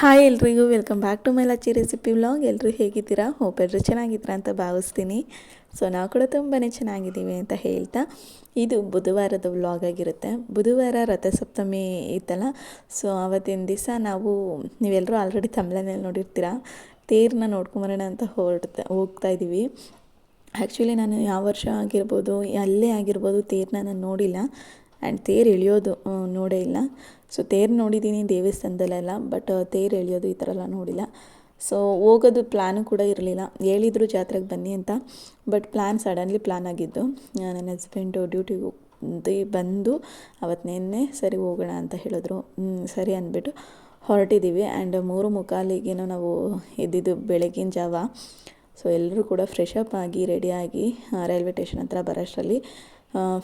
Hi ಎಲ್ರಿಗೂ, welcome back to my Lachchi recipe vlog. ಎಲ್ಲರೂ ಹೇಗಿದ್ದೀರಾ? ಹೋಪ್ ಎಲ್ಲರೂ ಚೆನ್ನಾಗಿದ್ದೀರಾ ಅಂತ ಭಾವಿಸ್ತೀನಿ. ಸೊ ನಾವು ಕೂಡ ತುಂಬಾ ಚೆನ್ನಾಗಿದ್ದೀವಿ ಅಂತ ಹೇಳ್ತಾ, ಇದು ಬುಧವಾರದ ವ್ಲಾಗ್ ಆಗಿರುತ್ತೆ. ಬುಧವಾರ ರಥಸಪ್ತಮಿ ಇತ್ತಲ್ಲ ಸೊ ಆವತ್ತಿನ ದಿವಸ ನಾವು ನೀವೆಲ್ಲರೂ ಆಲ್ರೆಡಿ ತಮಿಳನಲ್ಲಿ ನೋಡಿರ್ತೀರ ತೇರನ್ನ ನೋಡ್ಕೊಂಬರೋಣ ಅಂತ ಹೊರಡ್ತಾ, ಹೋಗ್ತಾ ಇದ್ದೀವಿ ಆ್ಯಕ್ಚುಲಿ ನಾನು ಯಾವ ವರ್ಷ ಆಗಿರ್ಬೋದು, ಅಲ್ಲೇ ಆಗಿರ್ಬೋದು ತೇರನ್ನ ನಾನು ನೋಡಿಲ್ಲ. ಆ್ಯಂಡ್ ತೇರು ಇಳಿಯೋದು ನೋಡೇ ಇಲ್ಲ. ಸೊ ತೇರು ನೋಡಿದ್ದೀನಿ ದೇವಸ್ಥಾನದಲ್ಲೆಲ್ಲ ಬಟ್ ತೇರು ಎಳೆಯೋದು ಈ ಥರ ಎಲ್ಲ ನೋಡಿಲ್ಲ. ಸೊ ಹೋಗೋದು ಪ್ಲ್ಯಾನು ಕೂಡ ಇರಲಿಲ್ಲ. ಹೇಳಿದ್ರು ಜಾತ್ರೆಗೆ ಬನ್ನಿ ಅಂತ ಬಟ್ ಪ್ಲ್ಯಾನ್ ಸಡನ್ಲಿ ಪ್ಲ್ಯಾನ್ ಆಗಿದ್ದು. ನನ್ನ ಹಸ್ಬೆಂಡು ಡ್ಯೂಟಿಗೆ ಬಂದು ಅವತ್ತು ನಿನ್ನೆ ಸರಿ ಹೋಗೋಣ ಅಂತ ಹೇಳಿದ್ರು. ಸರಿ ಅಂದ್ಬಿಟ್ಟು ಹೊರಟಿದ್ದೀವಿ ಆ್ಯಂಡ್ ಮೂರು ಮುಖಾಲಿಗೇನೋ ನಾವು ಇದ್ದಿದ್ದು ಬೆಳಗಿನ ಜಾವ. ಸೊ ಎಲ್ಲರೂ ಕೂಡ ಫ್ರೆಶ್ ಆಗಿ ರೆಡಿಯಾಗಿ ರೈಲ್ವೆ ಟೇಷನ್ ಹತ್ರ ಬರೋಷ್ಟರಲ್ಲಿ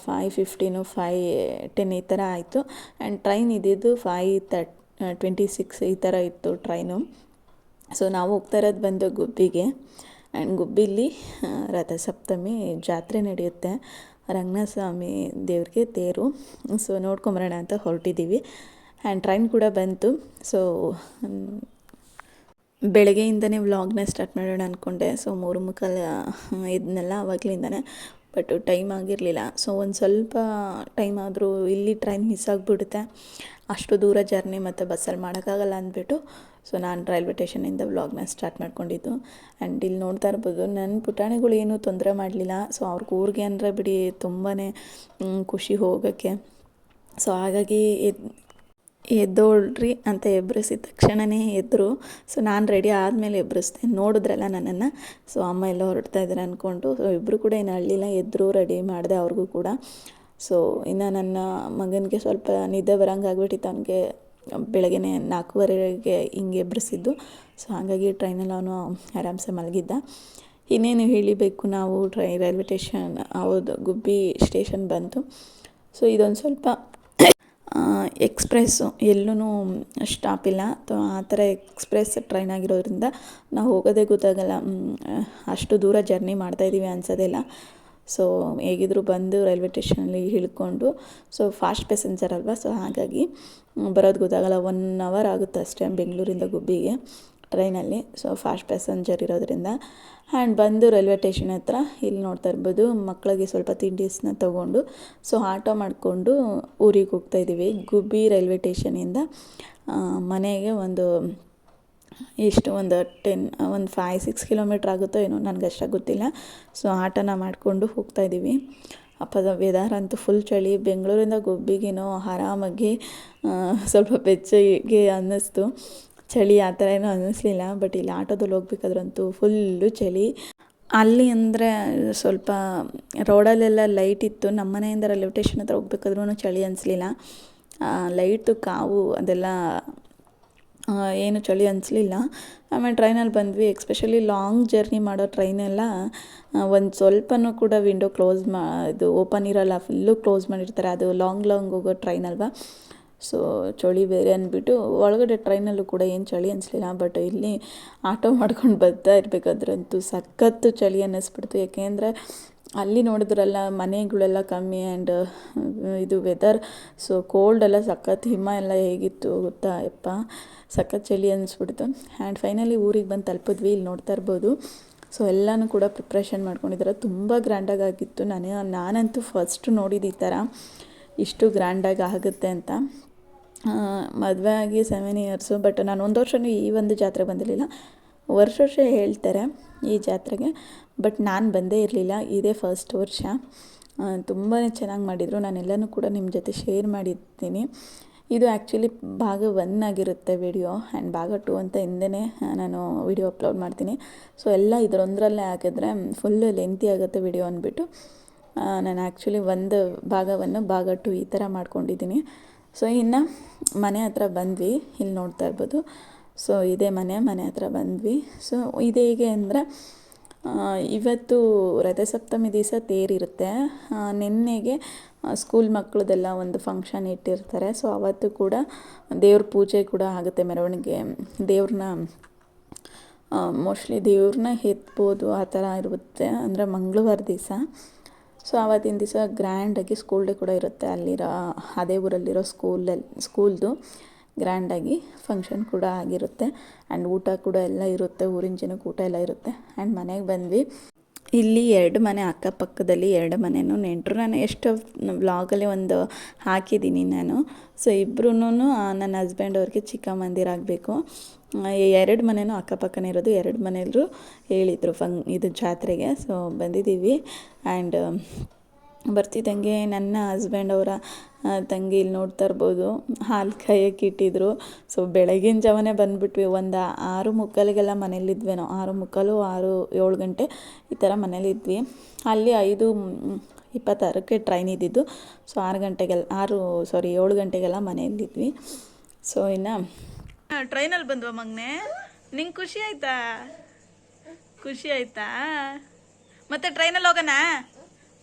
ಫೈ ಫಿಫ್ಟೀನು ಫೈ ಟೆನ್ ಈ ಥರ ಆಯಿತು. ಆ್ಯಂಡ್ ಟ್ರೈನ್ ಇದ್ದಿದ್ದು ಫೈ ತರ್ಟ್ ಟ್ವೆಂಟಿ ಸಿಕ್ಸ್ ಈ ಥರ ಇತ್ತು ಟ್ರೈನು ಸೊ ನಾವು ಹೋಗ್ತಾ ಇರೋದು ಬಂದು ಗುಬ್ಬಿಗೆ. ಆ್ಯಂಡ್ ಗುಬ್ಬಿಲಿ ರಥಸಪ್ತಮಿ ಜಾತ್ರೆ ನಡೆಯುತ್ತೆ. ರಂಗನಾಥ ಸ್ವಾಮಿ ದೇವ್ರಿಗೆ ತೇರು. ಸೊ ನೋಡ್ಕೊಂಬರೋಣ ಅಂತ ಹೊರಟಿದ್ದೀವಿ ಆ್ಯಂಡ್ ಟ್ರೈನ್ ಕೂಡ ಬಂತು. ಸೊ ಬೆಳಗ್ಗೆಯಿಂದನೇ ವ್ಲಾಗ್ನ ಸ್ಟಾರ್ಟ್ ಮಾಡೋಣ ಅಂದ್ಕೊಂಡೆ ಸೊ ಮೂರು ಮುಖ ಇದನ್ನೆಲ್ಲ ಆವಾಗಲಿಂದನೇ ಬಟ್ ಟೈಮ್ ಆಗಿರಲಿಲ್ಲ. ಸೊ ಒಂದು ಸ್ವಲ್ಪ ಟೈಮ್ ಆದರೂ ಇಲ್ಲಿ ಟ್ರೈನ್ ಮಿಸ್ ಆಗಿಬಿಡುತ್ತೆ. ಅಷ್ಟು ದೂರ ಜರ್ನಿ ಮತ್ತು ಬಸ್ಸಲ್ಲಿ ಮಾಡೋಕ್ಕಾಗಲ್ಲ ಅಂದ್ಬಿಟ್ಟು. ಸೊ ನಾನು ರೈಲ್ವೆ ಸ್ಟೇಷನಿಂದ ವ್ಲಾಗ್ನ ಸ್ಟಾರ್ಟ್ ಮಾಡ್ಕೊಂಡಿದ್ದು. ಆ್ಯಂಡ್ ಇಲ್ಲಿ ನೋಡ್ತಾ ಇರ್ಬೋದು ನನ್ನ ಪುಟಾಣಿಗಳು ಏನೂ ತೊಂದರೆ ಮಾಡಲಿಲ್ಲ. ಸೊ ಅವ್ರ ಊರಿಗೆ ಅಂದರೆ ಬಿಡಿ ತುಂಬಾ ಖುಷಿ ಹೋಗೋಕ್ಕೆ. ಸೊ ಹಾಗಾಗಿ ಎದ್ದೋಳ್ರಿ ಅಂತ ಎಬ್ರಿಸಿದ ತಕ್ಷಣವೇ ಎದ್ದರು ಸೊ ನಾನು ರೆಡಿ ಆದಮೇಲೆ ಎಬ್ಬರಿಸ್ದೆ ನೋಡಿದ್ರಲ್ಲ ನನ್ನನ್ನು. ಸೊ ಅಮ್ಮ ಎಲ್ಲ ಹೊರಡ್ತಾ ಇದ್ದಾರೆ ಅಂದ್ಕೊಂಡು ಸೊ ಇಬ್ಬರು ಕೂಡ ಏನು ಅಳ್ಳಿಲ್ಲ ಎದ್ದರು ರೆಡಿ ಮಾಡಿದೆ ಅವ್ರಿಗೂ ಕೂಡ. ಸೊ ಇನ್ನು ನನ್ನ ಮಗನಿಗೆ ಸ್ವಲ್ಪ ನಿದ್ದೆ ಬರೋಂಗೆ ಆಗ್ಬಿಟ್ಟಿತ್ತು. ಅವನಿಗೆ ಬೆಳಗ್ಗೆ ನಾಲ್ಕೂವರೆಗೆ ಹಿಂಗೆ ಎಬ್ರಿಸಿದ್ದು. ಸೊ ಹಾಗಾಗಿ ಟ್ರೈನಲ್ಲಿ ಅವನು ಆರಾಮ್ಸೆ ಮಲಗಿದ್ದ. ಇನ್ನೇನು ಹೇಳಿಬೇಕು ನಾವು, ಟ್ರೈ, ರೈಲ್ವೆ ಸ್ಟೇಷನ್, ಹೌದು, ಗುಬ್ಬಿ ಸ್ಟೇಷನ್ ಬಂತು. ಸೊ ಇದೊಂದು ಸ್ವಲ್ಪ ಎಕ್ಸ್ಪ್ರೆಸ್ಸು ಎಲ್ಲೂ ಸ್ಟಾಪ್ ಇಲ್ಲ. ಅಥವಾ ಆ ಥರ ಎಕ್ಸ್ಪ್ರೆಸ್ ಟ್ರೈನ್ ಆಗಿರೋದ್ರಿಂದ ನಾವು ಹೋಗೋದೇ ಗೊತ್ತಾಗಲ್ಲ. ಅಷ್ಟು ದೂರ ಜರ್ನಿ ಮಾಡ್ತಾಯಿದ್ದೀವಿ ಅನ್ಸೋದಿಲ್ಲ. ಸೊ, ಹೇಗಿದ್ರು ಬಂದು ರೈಲ್ವೆ ಟೇಷನಲ್ಲಿ ಇಳ್ಕೊಂಡು, ಸೊ, ಫಾಸ್ಟ್ ಪ್ಯಾಸೆಂಜರ್ ಅಲ್ವಾ? ಸೊ, ಹಾಗಾಗಿ ಬರೋದು ಗೊತ್ತಾಗಲ್ಲ. ಒನ್ ಅವರ್ ಆಗುತ್ತೆ ಅಷ್ಟೇ ಬೆಂಗಳೂರಿಂದ ಗುಬ್ಬಿಗೆ. ಟ್ರೈನಲ್ಲಿ ಸೊ ಫಾಸ್ಟ್ ಪ್ಯಾಸೆಂಜರ್ ಇರೋದ್ರಿಂದ. ಆ್ಯಂಡ್ ಬಂದು ರೈಲ್ವೆ ಟೇಷನ್ ಹತ್ರ ಇಲ್ಲಿ ನೋಡ್ತಾ ಇರ್ಬೋದು. ಮಕ್ಕಳಿಗೆ ಸ್ವಲ್ಪ ತಿಂಡೀಸ್ನ ತೊಗೊಂಡು ಸೊ ಆಟೋ ಮಾಡಿಕೊಂಡು ಊರಿಗೆ ಹೋಗ್ತಾ ಇದ್ದೀವಿ. ಗುಬ್ಬಿ ರೈಲ್ವೆ ಟೇಷನಿಂದ ಮನೆಗೆ ಒಂದು, ಎಷ್ಟು ಒಂದು ಟೆನ್ ಒಂದು ಫೈ ಸಿಕ್ಸ್ ಕಿಲೋಮೀಟ್ರ್ ಆಗುತ್ತೋ ಏನೋ, ನನಗೆ ಅಷ್ಟಾಗಿ ಗೊತ್ತಿಲ್ಲ. ಸೊ ಆಟೋನ ಮಾಡಿಕೊಂಡು ಹೋಗ್ತಾ ಇದ್ದೀವಿ. ಅಪ್ಪದ ವೆದರ್ ಅಂತೂ ಫುಲ್ ಚಳಿ. ಬೆಂಗಳೂರಿಂದ ಗುಬ್ಬಿಗೇನೋ ಆರಾಮಾಗಿ ಸ್ವಲ್ಪ ಬೆಚ್ಚಗೆ ಅನ್ನಿಸ್ತು. ಚಳಿ ಆ ಥರ ಏನೂ ಅನ್ನಿಸ್ಲಿಲ್ಲ. ಬಟ್ ಇಲ್ಲಿ ಆಟೋದಲ್ಲಿ ಹೋಗ್ಬೇಕಾದ್ರಂತೂ ಫುಲ್ಲು ಚಳಿ. ಅಲ್ಲಿ ಅಂದರೆ ಸ್ವಲ್ಪ ರೋಡಲ್ಲೆಲ್ಲ ಲೈಟ್ ಇತ್ತು. ನಮ್ಮ ಮನೆಯಿಂದ ರೈಲ್ವೆ ಸ್ಟೇಷನ್ ಹತ್ರ ಹೋಗ್ಬೇಕಾದ್ರೂ ಚಳಿ ಅನಿಸ್ಲಿಲ್ಲ ಲೈಟು ಕಾವು ಅದೆಲ್ಲ ಏನು ಚಳಿ ಅನಿಸ್ಲಿಲ್ಲ ಆಮೇಲೆ ಟ್ರೈನಲ್ಲಿ ಬಂದ್ವಿ. ಎಕ್ಸ್ಪೆಷಲಿ ಲಾಂಗ್ ಜರ್ನಿ ಮಾಡೋ ಟ್ರೈನೆಲ್ಲ ಒಂದು ಸ್ವಲ್ಪನೂ ಕೂಡ ವಿಂಡೋ ಕ್ಲೋಸ್ ಮಾ, ಇದು ಓಪನ್ ಇರೋಲ್ಲ. ಫುಲ್ಲು ಕ್ಲೋಸ್ ಮಾಡಿರ್ತಾರೆ. ಅದು ಲಾಂಗ್ ಲಾಂಗ್ ಹೋಗೋ ಟ್ರೈನ್ ಅಲ್ವಾ? ಸೊ ಚಳಿ ಬೇರೆ ಅಂದ್ಬಿಟ್ಟು ಒಳಗಡೆ ಟ್ರೈನಲ್ಲೂ ಕೂಡ ಏನು ಚಳಿ ಅನಿಸ್ಲಿಲ್ಲ ಬಟ್ ಇಲ್ಲಿ ಆಟೋ ಮಾಡ್ಕೊಂಡು ಬರ್ತಾ ಇರಬೇಕಾದ್ರಂತೂ ಸಖತ್ತು ಚಳಿ ಅನ್ನಿಸ್ಬಿಡ್ತು. ಯಾಕೆಂದರೆ ಅಲ್ಲಿ ನೋಡಿದ್ರಲ್ಲ ಮನೆಗಳೆಲ್ಲ ಕಮ್ಮಿ ಆ್ಯಂಡ್ ಇದು ವೆದರ್ ಸೊ ಕೋಲ್ಡ್ ಎಲ್ಲ ಸಖತ್, ಹಿಮ ಎಲ್ಲ ಹೇಗಿತ್ತು ಗೊತ್ತಾ ಯಪ್ಪ? ಸಖತ್ ಚಳಿ ಅನ್ನಿಸ್ಬಿಡ್ತು ಆ್ಯಂಡ್ ಫೈನಲಿ ಊರಿಗೆ ಬಂದು ತಲುಪಿದ್ವಿ, ಇಲ್ಲಿ ನೋಡ್ತಾ ಇರ್ಬೋದು. ಸೊ ಎಲ್ಲನೂ ಕೂಡ ಪ್ರಿಪ್ರೇಷನ್ ಮಾಡ್ಕೊಂಡಿದ್ದಾರೆ ತುಂಬ ಗ್ರ್ಯಾಂಡಾಗಿ ಆಗಿತ್ತು. ನಾನು, ನಾನಂತೂ ಫಸ್ಟ್ ನೋಡಿದ ಈ ಥರ ಇಷ್ಟು ಗ್ರ್ಯಾಂಡಾಗಿ ಆಗುತ್ತೆ ಅಂತ. ಮದುವೆ ಆಗಿ ಸೆವೆನ್ ಇಯರ್ಸು ಬಟ್ ನಾನು ಒಂದು ವರ್ಷವೂ ಈ ಒಂದು ಜಾತ್ರೆ ಬಂದಿರಲಿಲ್ಲ. ವರ್ಷ ವರ್ಷ ಹೇಳ್ತಾರೆ ಈ ಜಾತ್ರೆಗೆ ಬಟ್ ನಾನು ಬಂದೇ ಇರಲಿಲ್ಲ. ಇದೇ ಫಸ್ಟ್ ವರ್ಷ. ತುಂಬಾ ಚೆನ್ನಾಗಿ ಮಾಡಿದರು. ನಾನೆಲ್ಲನೂ ಕೂಡ ನಿಮ್ಮ ಜೊತೆ ಶೇರ್ ಮಾಡಿರ್ತೀನಿ ಇದು ಆ್ಯಕ್ಚುಲಿ ಭಾಗ ಒನ್ ಆಗಿರುತ್ತೆ ವಿಡಿಯೋ ಆ್ಯಂಡ್ ಭಾಗ ಟು ಅಂತ ಹಿಂದೆ ನಾನು ವಿಡಿಯೋ ಅಪ್ಲೋಡ್ ಮಾಡ್ತೀನಿ. ಸೊ ಎಲ್ಲ ಇದರೊಂದರಲ್ಲೇ ಹಾಕಿದ್ರೆ ಫುಲ್ಲು ಲೆಂತಿ ಆಗುತ್ತೆ ವಿಡಿಯೋ ಅಂದ್ಬಿಟ್ಟು. ನಾನು ಆ್ಯಕ್ಚುಲಿ ಒಂದು ಭಾಗವನ್ನು ಭಾಗ ಟು ಈ ಥರ ಮಾಡ್ಕೊಂಡಿದ್ದೀನಿ. ಸೊ ಇನ್ನು ಮನೆ ಹತ್ರ ಬಂದ್ವಿ, ಇಲ್ಲಿ ನೋಡ್ತಾ ಇರ್ಬೋದು. ಸೊ ಇದೇ ಮನೆ ಮನೆ ಹತ್ರ ಬಂದ್ವಿ. ಸೊ ಇದು ಹೇಗೆ ಅಂದರೆ ಇವತ್ತು ರಥಸಪ್ತಮಿ ದಿವಸ ತೇರಿರುತ್ತೆ. ನಿನ್ನೆಗೆ ಸ್ಕೂಲ್ ಮಕ್ಕಳದೆಲ್ಲ ಒಂದು ಫಂಕ್ಷನ್ ಇಟ್ಟಿರ್ತಾರೆ. ಸೊ ಅವತ್ತು ಕೂಡ ದೇವ್ರ ಪೂಜೆ ಕೂಡ ಆಗುತ್ತೆ ಮೆರವಣಿಗೆ. ದೇವ್ರನ್ನ ಮೋಸ್ಟ್ಲಿ ದೇವ್ರನ್ನ ಎತ್ಬೋದು ಆ ಥರ ಇರುತ್ತೆ. ಅಂದರೆ ಮಂಗಳವಾರ ದಿವಸ. ಸೊ ಆವತ್ತಿನ ದಿವಸ ಗ್ರ್ಯಾಂಡಾಗಿ ಸ್ಕೂಲ್ ಡೇ ಕೂಡ ಇರುತ್ತೆ. ಅಲ್ಲಿರೋ, ಅದೇ ಊರಲ್ಲಿರೋ ಸ್ಕೂಲಲ್ಲಿ ಸ್ಕೂಲ್ದು ಗ್ರ್ಯಾಂಡಾಗಿ ಫಂಕ್ಷನ್ ಕೂಡ ಆಗಿರುತ್ತೆ. ಆ್ಯಂಡ್ ಊಟ ಕೂಡ ಎಲ್ಲ ಇರುತ್ತೆ, ಊರಿನ ಜನಕ್ಕೆ ಊಟ ಎಲ್ಲ ಇರುತ್ತೆ. ಆ್ಯಂಡ್ ಮನೆಗೆ ಬಂದ್ವಿ. ಇಲ್ಲಿ ಎರಡು ಮನೆ, ಅಕ್ಕಪಕ್ಕದಲ್ಲಿ ಎರಡು ಮನೆಯೂ ನೆಂಟರು. ನಾನು ಎಷ್ಟು ವ್ಲಾಗಲ್ಲಿ ಒಂದು ಹಾಕಿದ್ದೀನಿ ನಾನು. ಸೊ ಇಬ್ಬರೂ ನನ್ನ ಹಸ್ಬೆಂಡ್ ಅವ್ರಿಗೆ ಚಿಕ್ಕಮ್ಮಂದಿರಾಗಬೇಕು ಎರಡು ಮನೆಯೂ ಅಕ್ಕಪಕ್ಕನೇ ಇರೋದು. ಎರಡು ಮನೆಯಲ್ಲೂ ಹೇಳಿದರು ಫಂ ಇದು ಜಾತ್ರೆಗೆ. ಸೊ ಬಂದಿದ್ದೀವಿ. ಆ್ಯಂಡ್ ಬರ್ತಿದ್ದಂಗೆ ನನ್ನ ಹಸ್ಬೆಂಡ್ ಅವರ ತಂಗಿ ಇಲ್ಲಿ ನೋಡ್ತಾ ಇರ್ಬೋದು. ಹಾಲು ಕಾಯಕ್ಕೆ ಇಟ್ಟಿದ್ರು. ಸೊ ಬೆಳಗಿನ ಜಾವನೇ ಬಂದುಬಿಟ್ವಿ. ಒಂದು ಆರು ಮುಕ್ಕಲಿಗೆಲ್ಲ ಮನೇಲಿದ್ವಿ ನಾವು ಆರು ಮುಕ್ಕಲು, ಆರು ಏಳು ಗಂಟೆ ಈ ಥರ ಮನೇಲಿದ್ವಿ. ಅಲ್ಲಿ ಐದು ಇಪ್ಪತ್ತಾರಕ್ಕೆ ಟ್ರೈನ್ ಇದ್ದಿದ್ದು. ಸೊ ಆರು ಗಂಟೆಗೆಲ್ಲ, ಆರು ಸಾರಿ ಏಳು ಗಂಟೆಗೆಲ್ಲ ಮನೆಯಲ್ಲಿದ್ವಿ ಸೊ ಇನ್ನು ಟ್ರೈನಲ್ಲಿ ಬಂದ್ವ ಮಗ್ನೆ? ನಿಂಗೆ ಖುಷಿ ಆಯ್ತಾ? ಖುಷಿ ಆಯ್ತಾ? ಮತ್ತೆ ಟ್ರೈನಲ್ಲಿ ಹೋಗೋಣ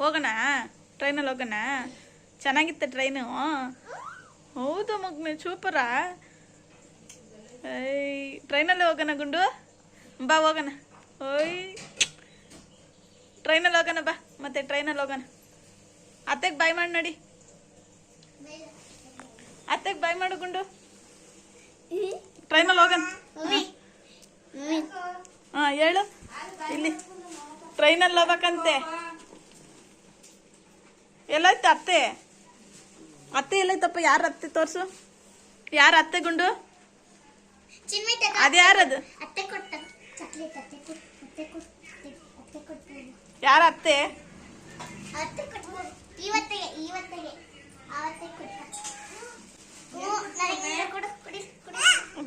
ಹೋಗೋಣ ಟ್ರೈನಲ್ಲಿ ಹೋಗೋಣ ಚೆನ್ನಾಗಿತ್ತ ಟ್ರೈನು ಹೌದು ಮಗ್ನೆ ಸೂಪರಾ ಐ ಟ್ರೈನಲ್ಲಿ ಹೋಗೋಣ ಗುಂಡು? ಬಾ ಹೋಗೋಣ ಓಯ್. ಟ್ರೈನಲ್ಲಿ ಹೋಗೋಣ ಬಾ, ಮತ್ತೆ ಟ್ರೈನಲ್ಲಿ ಹೋಗೋಣ ಅತ್ತೆಗೆ ಬಾಯ್ ಮಾಡಿ ನೋಡಿ. ಅತ್ತೆಗೆ ಬಾಯ್ ಮಾಡು ಗುಂಡು. ಟ್ರೈನಲ್ಲಿ ಹೋಗೋಣ ಹಾಂ ಹೇಳು. ಇಲ್ಲಿ. ಟ್ರೈನಲ್ಲಿ ಹೋಗ್ಬೇಕಂತೆ. ಎಲ್ಲೈತ ಅತ್ತೆ? ಅತ್ತೆ ಎಲ್ಲೈತಪ್ಪ ಯಾರ ಅತ್ತೆ ತೋರಿಸು? ಯಾರ ಅತ್ತೆ ಗುಂಡು? ಅದು ಯಾರದು? ಯಾರ ಅತ್ತೆ? ಇವತ್ತಿಗೆ ಇವತ್ತಿಗೆ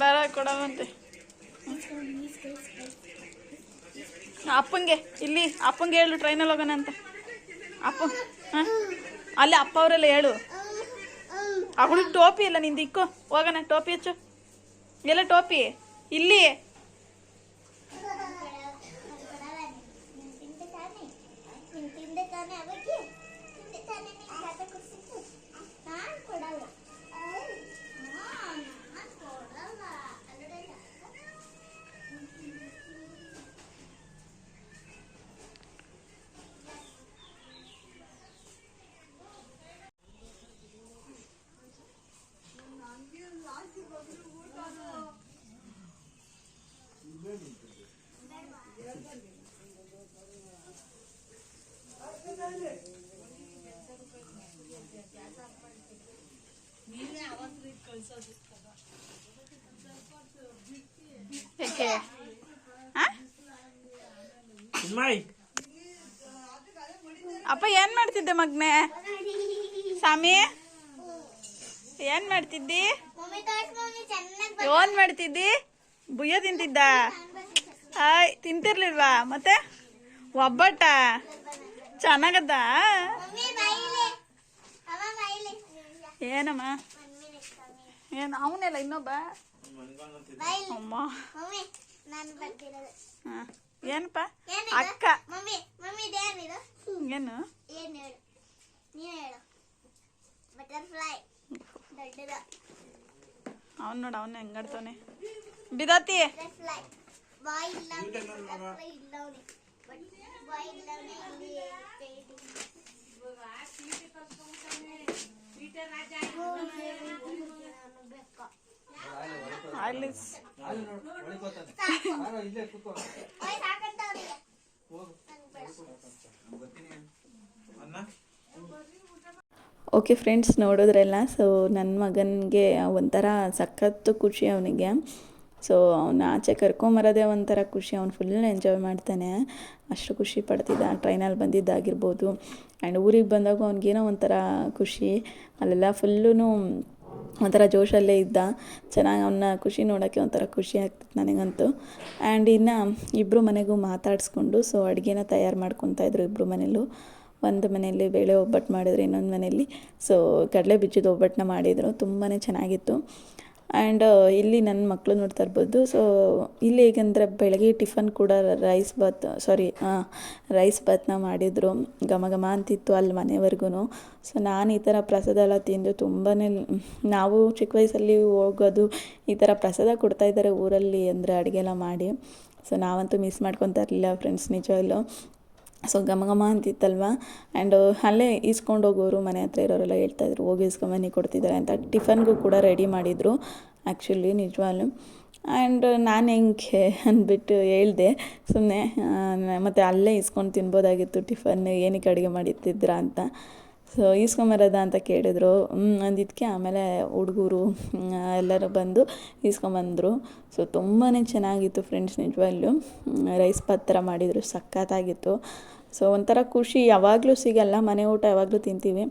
ಬರ ಕೊಡವಂತೆ. ಅಪ್ಪಂಗೆ, ಇಲ್ಲಿ ಅಪ್ಪಂಗೆ ಹೇಳು ಟ್ರೈನಲ್ಲಿ ಹೋಗೋಣ ಅಂತ. ಅಪ್ಪ ಅಲ್ಲಿ ಅಪ್ಪ ಅವರೆಲ್ಲ ಹೇಳು. ಅವಳಿಗೆ ಟೋಪಿ ಇಲ್ಲ, ನಿಂದು ಇಕ್ಕೋ. ಹೋಗೋಣ, ಟೋಪಿ ಹಚ್ಚು. ಎಲ್ಲ ಟೋಪಿ. ಇಲ್ಲಿ ತಿಂದೆ ತಾನೆ ನೀನ್ ತಿಂದೆ ತಾನೆ ಅವಕ್ಕೆ ತಿಂದೆ ತಾನೆ ನೀನ್ ಖಾತ ಕೊಡ್ಸಿದ್ದು ನಾನ್ ಕೊಡಲ್ಲ ನಾನ್ ಕೊಡಲ್ಲ ಅಲ್ಲಡೆಲ್ಲ ಯಾಕೆ ಆ? ಚಿನ್ಮಯ್ ಅಪ್ಪ ಏನ್ ಮಾಡ್ತಿದ್ದೆ ಮಗ್ನೆ. ಸ್ವಾಮಿ ಏನ್ ಮಾಡ್ತಿದ್ದಿ? ಏನ್ ಮಾಡ್ತಿದ್ದಿ? ಬುಯ್ಯ ತಿಂತಿದ್ದ? ಹಾಯ್ ತಿಂತಿರ್ಲಿಲ್ವಾ? ಮತ್ತೆ? ಒಬ್ಬಟ್ಟ? ಚೆನ್ನಾಗದ? ಏನಮ್ಮ? ಏನ್ ಅವನೆಲ್ಲ ಇನ್ನೊಬ್ಬ? ಅಮ್ಮ. ಹ. ಏನಪ್ಪ? ಅಕ್ಕ. ಮಮ್ಮಿ ಮಮ್ಮಿ ಇದೇನಿದು ಏನು? ಏನು ಹೇಳು? ನೀನು ಹೇಳು. ಬಟರ್ಫ್ಲೈ ದೊಡ್ಡದ. ಅವನು ನೋಡ ಅವನು ಹೆಂಗಾಡ್ತಾನೆ ಬಿದತಿ ಬಟರ್ಫ್ಲೈ ಬಾಯ್ ಇಲ್ಲ ಬಟರ್ಫ್ಲೈ ಇಲ್ಲ ಅವನಿ ಬಾಯ್ ಇಲ್ಲ ಅವನಿ ಇಲ್ಲಿ ಬೆಕ್ಕ ಅಲ್ಲಿ ಬಾಯ್ ಸಾಕಂತ ಅವನಿಗೆ ಅನ್ನ ಓಕೆ ಫ್ರೆಂಡ್ಸ್ ನೋಡಿದ್ರಲ್ಲ? ಸೊ ನನ್ನ ಮಗನಿಗೆ ಒಂಥರ ಸಖತ್ತು ಖುಷಿ ಅವನಿಗೆ. ಸೊ ಅವನ ಆಚೆ ಕರ್ಕೊಂಬರೋದೇ ಒಂಥರ ಖುಷಿ. ಅವ್ನು ಫುಲ್ ಎಂಜಾಯ್ ಮಾಡ್ತಾನೆ. ಅಷ್ಟು ಖುಷಿ ಪಡ್ತಿದ್ದ. ಟ್ರೈನಲ್ಲಿ ಬಂದಿದ್ದಾಗಿರ್ಬೋದು. ಆ್ಯಂಡ್ ಊರಿಗೆ ಬಂದಾಗ ಅವ್ನಿಗೇನೋ ಒಂಥರ ಖುಷಿ. ಅಲ್ಲೆಲ್ಲ ಫುಲ್ಲೂ ಒಂಥರ ಜೋಶಲ್ಲೇ ಇದ್ದ. ಚೆನ್ನಾಗಿ ಅವನ್ನ ಖುಷಿ ನೋಡೋಕ್ಕೆ ಒಂಥರ ಖುಷಿ ಆಗ್ತಿತ್ತು ನನಗಂತೂ. ಆ್ಯಂಡ್ ಇನ್ನು ಇಬ್ಬರು ಮನೆಗೂ ಮಾತಾಡಿಸ್ಕೊಂಡು ಸೊ ಅಡುಗೆನ ತಯಾರು ಮಾಡ್ಕೊತಾ ಇದ್ರು ಇಬ್ಬರು ಮನೇಲೂ. ಒಂದು ಮನೆಯಲ್ಲಿ ಬೇಳೆ ಒಬ್ಬಟ್ಟು ಮಾಡಿದ್ರು, ಇನ್ನೊಂದು ಮನೆಯಲ್ಲಿ. ಸೊ ಕಡಲೆ ಬೀಜದ ಒಬ್ಬಟ್ಟನ್ನ ಮಾಡಿದರು ತುಂಬಾ ಚೆನ್ನಾಗಿತ್ತು. ಆ್ಯಂಡ್ ಇಲ್ಲಿ ನನ್ನ ಮಕ್ಕಳು ನೋಡ್ತಾ ಇರ್ಬೋದು. ಸೊ ಇಲ್ಲಿ ಹೇಗೆಂದರೆ ಬೆಳಗ್ಗೆ ಟಿಫನ್ ಕೂಡ ರೈಸ್ ಬಾತ್ ಸಾರಿ ರೈಸ್ ಬಾತ್ನ ಮಾಡಿದರು. ಘಮ ಘಮ ಅಂತಿತ್ತು ಅಲ್ಲಿ ಮನೆವರೆಗೂ ಸೊ ನಾನು ಈ ಥರ ಪ್ರಸಾದ ಎಲ್ಲ ತಿಂದು ತುಂಬಾ ನಾವು ಚಿಕ್ಕ ವಯಸ್ಸಲ್ಲಿ ಹೋಗೋದು ಈ ಥರ ಪ್ರಸಾದ ಕೊಡ್ತಾ ಇದ್ದಾರೆ ಊರಲ್ಲಿ ಅಂದರೆ ಅಡುಗೆ ಎಲ್ಲ ಮಾಡಿ. ಸೊ ನಾವಂತೂ ಮಿಸ್ ಮಾಡ್ಕೊತಾ ಇರಲಿಲ್ಲ ಫ್ರೆಂಡ್ಸ್ ನಿಜವಾಗ್ಲೂ ಸೊ ಘಮ ಘಮ ಅಂತಿತ್ತಲ್ವ? ಆ್ಯಂಡ್ ಅಲ್ಲೇ ಈಸ್ಕೊಂಡು ಹೋಗೋರು ಮನೆ ಹತ್ರ ಇರೋರೆಲ್ಲ ಹೇಳ್ತಾಯಿದ್ರು ಹೋಗಿ ಇಸ್ಕೊಂಬನ್ನಿ ಕೊಡ್ತಿದ್ದಾರೆ ಅಂತ. ಟಿಫನ್ಗೂ ಕೂಡ ರೆಡಿ ಮಾಡಿದರು ಆ್ಯಕ್ಚುಲಿ ನಿಜವಾಗ್ಲೂ. ಆ್ಯಂಡ್ ನಾನು ಹೆಂಗೆ ಅಂದ್ಬಿಟ್ಟು ಹೇಳಿದೆ ಸುಮ್ಮನೆ ಮತ್ತು ಅಲ್ಲೇ ಇಸ್ಕೊಂಡು ತಿನ್ಬೋದಾಗಿತ್ತು ಟಿಫನ್, ಏನಕ್ಕೆ ಅಡುಗೆ ಮಾಡಿರ್ತಿದ್ರಾ ಅಂತ. ಸೊ ಈಸ್ಕೊಂಬರೋದ ಅಂತ ಕೇಳಿದ್ರು. ಅಂದಿದ್ದಕ್ಕೆ ಆಮೇಲೆ ಹುಡುಗರು ಎಲ್ಲರೂ ಬಂದು ಈಸ್ಕೊಂಬಂದರು. ಸೊ ತುಂಬಾ ಚೆನ್ನಾಗಿತ್ತು ಫ್ರೆಂಡ್ಸ್ ನಿಜವಾಗ್ಲೂ. ರೈಸ್ ಪಾತ್ ಥರ ಮಾಡಿದರು, ಸಖತ್ತಾಗಿತ್ತು. ಸೊ ಒಂಥರ ಖುಷಿ ಯಾವಾಗಲೂ ಸಿಗಲ್ಲ, ಮನೆ ಊಟ ಯಾವಾಗಲೂ ತಿಂತೀವಿ.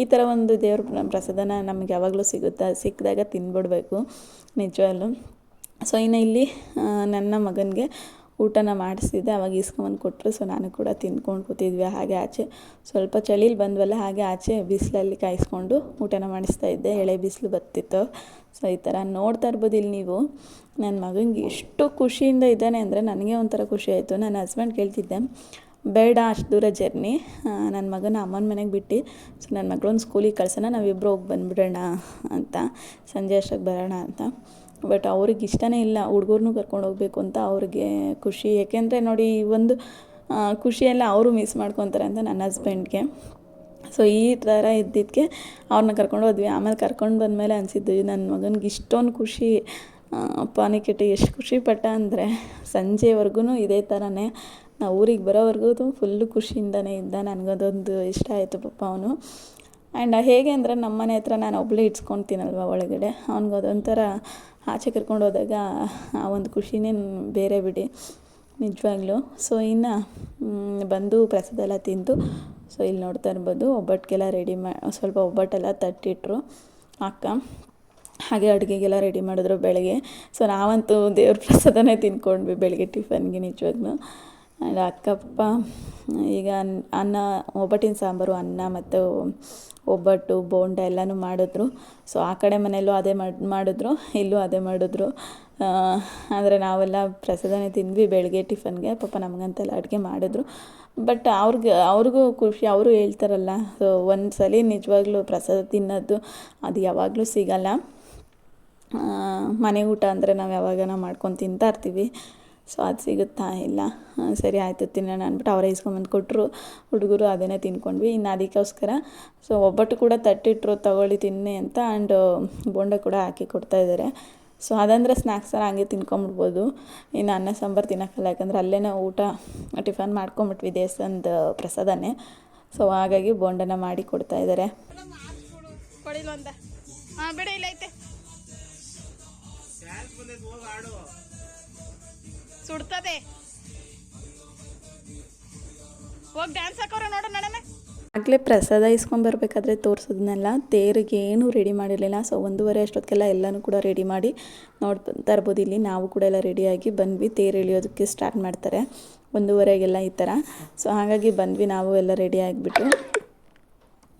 ಈ ಥರ ಒಂದು ದೇವ್ರ ಪ್ರಸಾದನ ನಮ್ಗೆ ಯಾವಾಗಲೂ ಸಿಗುತ್ತಾ, ಸಿಕ್ಕಿದಾಗ ತಿಂದ್ಬಿಡ್ಬೇಕು ನಿಜವಾಗ್ಲೂ. ಸೊ ಇನ್ನು ಇಲ್ಲಿ ನನ್ನ ಮಗನಿಗೆ ಊಟನ ಮಾಡಿಸಿದ್ದೆ ಅವಾಗ ಇಸ್ಕೊಂಬಂದು ಕೊಟ್ಟರು ಸೊ ನಾನು ಕೂಡ ತಿಂದ್ಕೊಂಡು ಕೂತಿದ್ವಿ. ಹಾಗೆ ಆಚೆ ಸ್ವಲ್ಪ ಚಳಿಲಿ ಬಂದ್ವಲ್ಲ, ಹಾಗೆ ಆಚೆ ಬಿಸಿಲಲ್ಲಿ ಕಾಯಿಸ್ಕೊಂಡು ಊಟನ ಮಾಡಿಸ್ತಾ ಇದ್ದೆ. ಎಳೆ ಬಿಸಿಲು ಬತ್ತಿತ್ತು ಸೊ ಈ ಥರ ನೋಡ್ತಾ ಇರ್ಬೋದು ಇಲ್ಲಿ ನೀವು. ನನ್ನ ಮಗನಿಗೆ ಎಷ್ಟು ಖುಷಿಯಿಂದ ಇದ್ದಾನೆ ಅಂದರೆ ನನಗೆ ಒಂಥರ ಖುಷಿ ಆಯಿತು. ನನ್ನ ಹಸ್ಬೆಂಡ್ ಕೇಳ್ತಿದ್ದೆ, ಬೇಡ, ಅಷ್ಟು ದೂರ ಜರ್ನಿ. ನನ್ನ ಮಗನ ಅಮ್ಮನ ಮನೆಗೆ ಬಿಟ್ಟು. ಸೊ ನನ್ನ ಮಗಳೊಂದು ಸ್ಕೂಲಿಗೆ ಕಳ್ಸೋಣ. ನಾವಿಬ್ಬರು ಹೋಗಿ ಬಂದುಬಿಡೋಣ ಅಂತ. ಸಂಜೆ ಅಷ್ಟಕ್ಕೆ ಬರೋಣ ಅಂತ. ಬಟ್ ಅವ್ರಿಗೆ ಇಷ್ಟನೇ ಇಲ್ಲ ಹುಡುಗರ್ನೂ ಕರ್ಕೊಂಡು ಹೋಗಬೇಕು ಅಂತ ಅವ್ರಿಗೆ ಖುಷಿ. ಏಕೆಂದರೆ ನೋಡಿ ಈ ಒಂದು ಖುಷಿಯೆಲ್ಲ ಅವರು ಮಿಸ್ ಮಾಡ್ಕೊತಾರೆ ಅಂತ ನನ್ನ ಹಸ್ಬೆಂಡ್ಗೆ ಸೊ ಈ ಥರ ಇದ್ದಿದ್ದಕ್ಕೆ ಅವ್ರನ್ನ ಕರ್ಕೊಂಡು ಹೋದ್ವಿ. ಆಮೇಲೆ ಕರ್ಕೊಂಡು ಬಂದಮೇಲೆ ಅನಿಸಿದ್ದು ನನ್ನ ಮಗನಿಗೆ ಇಷ್ಟೊಂದು ಖುಷಿ. ಪಾನಿಕೆಟ್ಟು ಎಷ್ಟು ಖುಷಿ ಪಟ್ಟ ಅಂದರೆ ಸಂಜೆವರೆಗೂ ಇದೇ ಥರನೇ. ನಾವು ಊರಿಗೆ ಬರೋವರೆಗೂ ಫುಲ್ಲು ಖುಷಿಯಿಂದನೇ ಇದ್ದ. ನನಗದೊಂದು ಇಷ್ಟ ಆಯಿತು ಪಾಪ ಅವನು. ಆ್ಯಂಡ್ ಹೇಗೆ ಅಂದರೆ ನಮ್ಮ ಮನೆ ಹತ್ರ ನಾನು ಒಬ್ಬಳೇ ಇಟ್ಸ್ಕೊತೀನಲ್ವ ಒಳಗಡೆ. ಅವ್ನಿಗೆ ಅದೊಂಥರ ಆಚೆ ಕರ್ಕೊಂಡು ಹೋದಾಗ ಆ ಒಂದು ಖುಷಿನೇ ಬೇರೆ ಬಿಡಿ, ನಿಜವಾಗ್ಲೂ. ಸೊ ಇನ್ನು ಬಂದು ಪ್ರಸಾದ ಎಲ್ಲ ತಿಂದು ಸೊ ಇಲ್ಲಿ ನೋಡ್ತಾ ಇರ್ಬೋದು, ಒಬ್ಬಟ್ಟಿಗೆಲ್ಲ ರೆಡಿ ಮಾ, ಸ್ವಲ್ಪ ಒಬ್ಬಟ್ಟೆಲ್ಲ ತಟ್ಟಿಟ್ರು ಅಕ್ಕ. ಹಾಗೆ ಅಡುಗೆಗೆಲ್ಲ ರೆಡಿ ಮಾಡಿದ್ರು ಬೆಳಗ್ಗೆ. ಸೊ ನಾವಂತೂ ದೇವ್ರ ಪ್ರಸಾದನೇ ತಿನ್ಕೊಂಡ್ವಿ ಬೆಳಗ್ಗೆ ಟಿಫನ್ಗೆ, ನಿಜವಾಗ್ಲೂ. ಅಕ್ಕಪ್ಪ, ಈಗ ಅನ್- ಅನ್ನ, ಒಬ್ಬಟ್ಟಿನ ಸಾಂಬಾರು, ಅನ್ನ ಮತ್ತು ಒಬ್ಬಟ್ಟು, ಬೋಂಡ ಎಲ್ಲನೂ ಮಾಡಿದ್ರು. ಸೊ ಆ ಕಡೆ ಮನೆಯಲ್ಲೂ ಅದೇ ಮಾಡಿ, ಮಾಡಿದ್ರು, ಇಲ್ಲೂ ಅದೇ ಮಾಡಿದ್ರು. ಆದರೆ ನಾವೆಲ್ಲ ಪ್ರಸಾದನೇ ತಿಂದ್ವಿ ಬೆಳಗ್ಗೆ ಟಿಫನ್ಗೆ. ಪಾಪ ನಮಗಂತೆಲ್ಲ ಅಡುಗೆ ಮಾಡಿದ್ರು. ಬಟ್ ಅವ್ರಿಗೆ, ಅವ್ರಿಗೂ ಖುಷಿ, ಅವರು ಹೇಳ್ತಾರಲ್ಲ ಸೊ ಒಂದು ಸಲ ನಿಜವಾಗ್ಲೂ ಪ್ರಸಾದ ತಿನ್ನೋದು ಅದು ಯಾವಾಗಲೂ ಸಿಗಲ್ಲ. ಮನೆ ಊಟ ಅಂದರೆ ನಾವು ಯಾವಾಗನ ಮಾಡ್ಕೊಂಡು ತಿಂತಾ ಇರ್ತೀವಿ. ಸೊ ಅದು ಸಿಗುತ್ತಾ ಇಲ್ಲ. ಸರಿ ಆಯಿತು, ತಿನ್ನೋಣ ಅಂದ್ಬಿಟ್ಟು ಅವರೇ ಇಸ್ಕೊಂಬಂದು ಕೊಟ್ಟರು ಹುಡುಗರು ಅದನ್ನೇ ತಿನ್ಕೊಂಡ್ವಿ ಇನ್ನು ಅದಕ್ಕೋಸ್ಕರ, ಸೊ ಒಬ್ಬಟ್ಟು ಕೂಡ ತಟ್ಟಿಟ್ರು, ತಗೊಳ್ಳಿ, ತಿನ್ನಿ ಅಂತ ಆ್ಯಂಡ್ ಬೋಂಡ ಕೂಡ ಹಾಕಿ ಕೊಡ್ತಾ ಇದ್ದಾರೆ. ಸೊ ಅದಂದರೆ ಸ್ನ್ಯಾಕ್ಸ್ ಥರ ಹಂಗೆ ತಿನ್ಕೊಂಬಿಡ್ಬೋದು. ಇನ್ನು ಅನ್ನ, ಸಾಂಬಾರು ತಿನ್ನೋಕ್ಕಲ್ಲ, ಯಾಕಂದರೆ ಅಲ್ಲೇ ಊಟ, ಟಿಫನ್ ಮಾಡ್ಕೊಂಬಿಟ್ವಿ ದೇವಸ್ಥಾನದ ಪ್ರಸಾದನೇ. ಸೊ ಹಾಗಾಗಿ ಬೋಂಡನ ಮಾಡಿ ಕೊಡ್ತಾ ಇದ್ದಾರೆ. ಸುಡ್ತದೆ. ಹೋಗಿ ಡ್ಯಾನ್ಸ್ ಹಾಕೋರ ನೋಡ ನಡನೆ ಆಗಲೇ ಪ್ರಸಾದ ಇಸ್ಕೊಂಬರ್ಬೇಕಾದ್ರೆ ತೋರಿಸೋದನ್ನೆಲ್ಲ ತೇರಿಗೆ ಏನೂ ರೆಡಿ ಮಾಡಿರಲಿಲ್ಲ. ಸೊ ಒಂದೂವರೆ ಅಷ್ಟೊತ್ತಿಗೆಲ್ಲ ಎಲ್ಲನೂ ಕೂಡ ರೆಡಿ ಮಾಡಿ ನೋಡ್ತಾ ತರ್ಬೋದು ಇಲ್ಲಿ. ನಾವು ಕೂಡ ಎಲ್ಲ ರೆಡಿಯಾಗಿ ಬಂದ್ವಿ. ತೇರು ಇಳಿಯೋದಕ್ಕೆ ಸ್ಟಾರ್ಟ್ ಮಾಡ್ತಾರೆ. ಒಂದೂವರೆಗೆಲ್ಲ ಈ ಥರ. ಸೊ ಹಾಗಾಗಿ ಬಂದ್ವಿ. ನಾವು ಎಲ್ಲ ರೆಡಿ ಆಗಿಬಿಟ್ಟು.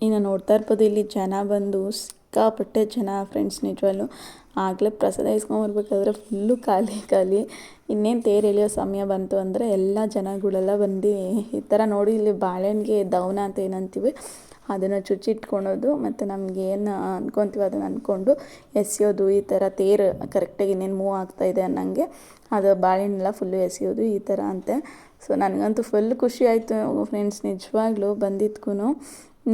ಇನ್ನು ನೋಡ್ತಾ ಇರ್ಬೋದು ಇಲ್ಲಿ ಜನ ಬಂದು. ಸಿಕ್ಕಾಪಟ್ಟೆ ಜನ ಫ್ರೆಂಡ್ಸ್ ನಿಜವಲ್ಲೂ ಆಗಲೇ ಪ್ರಸಾದ ಇಸ್ಕೊಂಬರ್ಬೇಕಾದ್ರೆ ಫುಲ್ಲು ಖಾಲಿ ಖಾಲಿ. ಇನ್ನೇನು ತೇರು ಎಳೆಯೋ ಸಮಯ ಬಂತು ಅಂದರೆ ಎಲ್ಲ ಜನಗಳೆಲ್ಲ ಬಂದು ಈ ಥರ ನೋಡಿ ಇಲ್ಲಿ ಬಾಳೆಹಣ್ಣಿಗೆ ದವನ ಅಂತ ಏನಂತೀವಿ, ಅದನ್ನು ಚುಚ್ಚಿಟ್ಕೊಳೋದು ಮತ್ತು ನಮ್ಗೆ ಏನು ಅಂದ್ಕೊತೀವಿ ಅದನ್ನು ಅಂದ್ಕೊಂಡು ಎಸೆಯೋದು ಈ ಥರ ತೇರು ಕರೆಕ್ಟಾಗಿ ಇನ್ನೇನು ಮೂವ್ ಆಗ್ತಾ ಇದೆ ಅನ್ನಂಗೆ ಅದು ಬಾಳೆಹಣ್ಣೆಲ್ಲ ಫುಲ್ಲು ಎಸೆಯೋದು ಈ ಥರ ಅಂತೆ. ಸೊ ನನಗಂತೂ ಫುಲ್ ಖುಷಿ ಆಯಿತು ಫ್ರೆಂಡ್ಸ್ ನಿಜವಾಗ್ಲೂ ಬಂದಿದ್ಕೂ